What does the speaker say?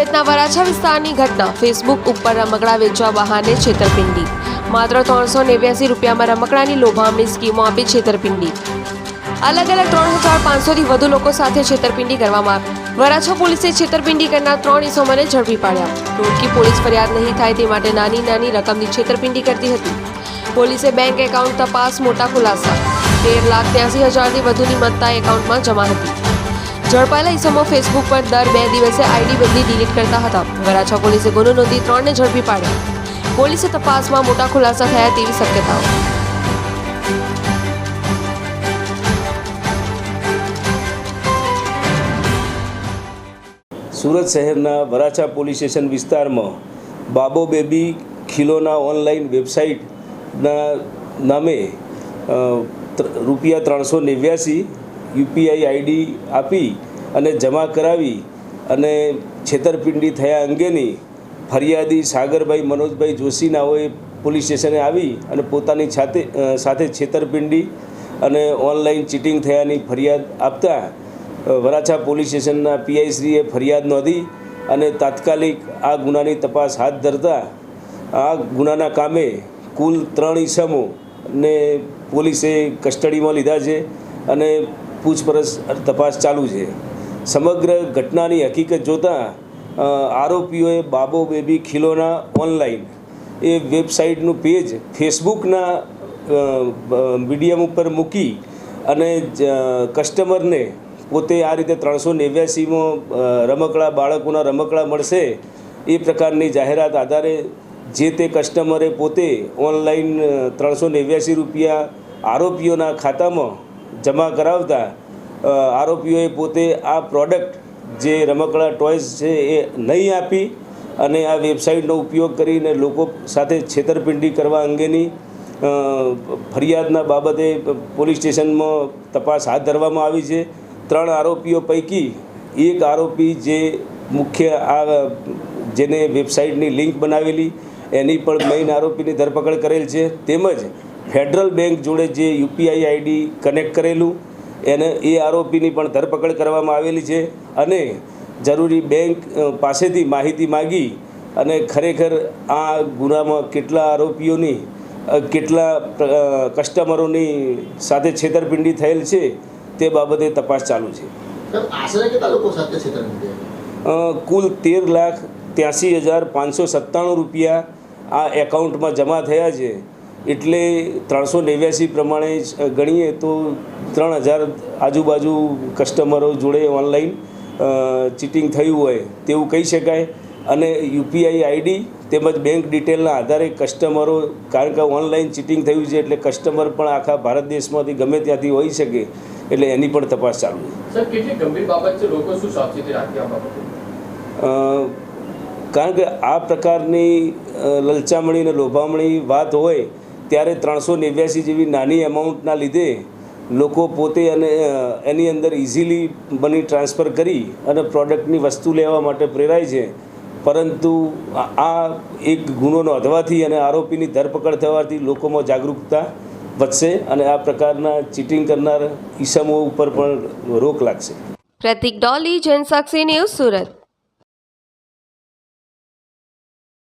શહેરના વરાછા વિસ્તારની ઘટના ફેસબુક ઉપર રમકડા વેચવા બહાને છેતરપિંડી. માત્ર ત્રણસો નેવ્યાસી રૂપિયામાં રમકડાની લોભામણી સ્કીમો આપી છેતરપિંડી. અલગ અલગ ત્રણ હજાર પાંચસોથી વધુ લોકો સાથે છેતરપિંડી કરવામાં આવી. વરાછા પોલીસે છેતરપિંડી કરનાર ત્રણ ઇસમોને ઝડપી પાડ્યા. ટોળકી પોલીસ ફરિયાદ નહીં થાય તે માટે નાની નાની રકમની છેતરપિંડી કરતી હતી. પોલીસે બેંક એકાઉન્ટ તપાસ, મોટા ખુલાસા. તેર લાખ ત્યાસી હજારથી વધુની મત્તા એકાઉન્ટમાં જમા હતી. ઝડપાયેલા ઇસમો ફેસબુક પર દર બે દિવસે આઈડી બદલી ડિલીટ કરતા હતા. વરાછા પોલીસે ગુનો નોંધી ત્રણને ઝડપી પાડ્યા. પોલીસે તપાસમાં મોટા ખુલાસા થયા તેવી શક્યતાઓ. સુરત શહેરના વરાછા પોલીસ સ્ટેશન વિસ્તારમાં બાબો બેબી ખીલોના ઓનલાઈન વેબસાઇટના નામે રૂપિયા ત્રણસો નેવ્યાસી યુપીઆઈ આઈડી આપી અને જમા કરાવી અને છેતરપિંડી થયા અંગેની ફરિયાદી સાગરભાઈ મનોજભાઈ જોશીનાઓએ પોલીસ સ્ટેશને આવી અને પોતાની સાથે સાથે છેતરપિંડી અને ઓનલાઈન ચીટિંગ થયાની ફરિયાદ આપતા વરાછા પોલીસ સ્ટેશનના પીઆઈશ્રીએ ફરિયાદ નોંધી અને તાત્કાલિક આ ગુનાની તપાસ હાથ ધરતા, આ ગુનાના કામે કુલ ત્રણ ઈસમોને પોલીસે કસ્ટડીમાં લીધા છે અને પૂછપરછ તપાસ ચાલુ છે. સમગ્ર ઘટનાની હકીકત જોતાં આરોપીઓએ બાબો બેબી ખીલોના ઓનલાઈન એ વેબસાઇટનું પેજ ફેસબુકના મીડિયમ ઉપર મૂકી અને કસ્ટમરને પોતે આ રીતે ત્રણસો નેવ્યાસીમાં રમકડા, બાળકોના રમકડા મળશે એ પ્રકારની જાહેરાત આધારે જે તે કસ્ટમરે પોતે ઓનલાઈન ત્રણસો નેવ્યાસી રૂપિયા આરોપીઓના ખાતામાં જમા કરાવતા આરોપીઓએ પોતે આ પ્રોડક્ટ જે રમકડા ટોયઝ છે એ નહીં આપી અને આ વેબસાઇટનો ઉપયોગ કરીને લોકો સાથે છેતરપિંડી કરવા અંગેની ફરિયાદના બાબતે પોલીસ સ્ટેશનમાં તપાસ હાથ ધરવામાં આવી છે. ત્રણ આરોપીઓ પૈકી એક આરોપી જે મુખ્ય આ, જેને વેબસાઇટની લિંક બનાવેલી, એની પણ મેઇન આરોપીની ધરપકડ કરેલ છે. તેમજ ફેડરલ બેંક જોડે જે યુપીઆઈ આઈડી કનેક્ટ કરેલું એને એ આરોપીની પણ ધરપકડ કરવામાં આવેલી છે અને જરૂરી બેંક પાસેથી માહિતી માગી અને ખરેખર આ ગુનામાં કેટલા આરોપીઓની કેટલા કસ્ટમરોની સાથે છેતરપિંડી થયેલ છે તે બાબતે તપાસ ચાલુ છે. કુલ તેર લાખ ત્યાંસી હજાર પાંચસો સત્તાણું રૂપિયા આ એકાઉન્ટમાં જમા થયા છે. એટલે ત્રણસો નેવ્યાસી પ્રમાણે ગણીએ તો ત્રણ હજાર આજુબાજુ કસ્ટમરો જોડે ઓનલાઈન ચીટિંગ થયું હોય તેવું કહી શકાય. અને યુપીઆઈ આઈડી તેમજ બેંક ડિટેલના આધારે કસ્ટમરો કારણ કે ઓનલાઈન ચીટિંગ થયું છે એટલે કસ્ટમર પણ આખા ભારત દેશમાંથી ગમે ત્યાંથી હોઈ શકે એટલે એની પણ તપાસ ચાલુ કારણ કે આ પ્રકારની લલચામણી અને લોભામણી વાત હોય ત્યારે ત્રણસો નેવ્યાસી જેવી નાની અમાઉન્ટના લીધે લોકો પોતે અને એની અંદર ઇઝીલી મની ટ્રાન્સફર કરી અને પ્રોડક્ટની વસ્તુ લેવા માટે પ્રેરાય છે. પરંતુ આ- આ એક ગુનો નોંધવાથી અને આરોપીની ધરપકડ થવાથી લોકોમાં જાગૃતતા વધશે અને આ પ્રકારના ચીટિંગ કરનાર ઈસમો ઉપર પણ રોક લાગશે. પ્રતિક ડોલી, જનસાક્ષી ન્યૂઝ સુરત.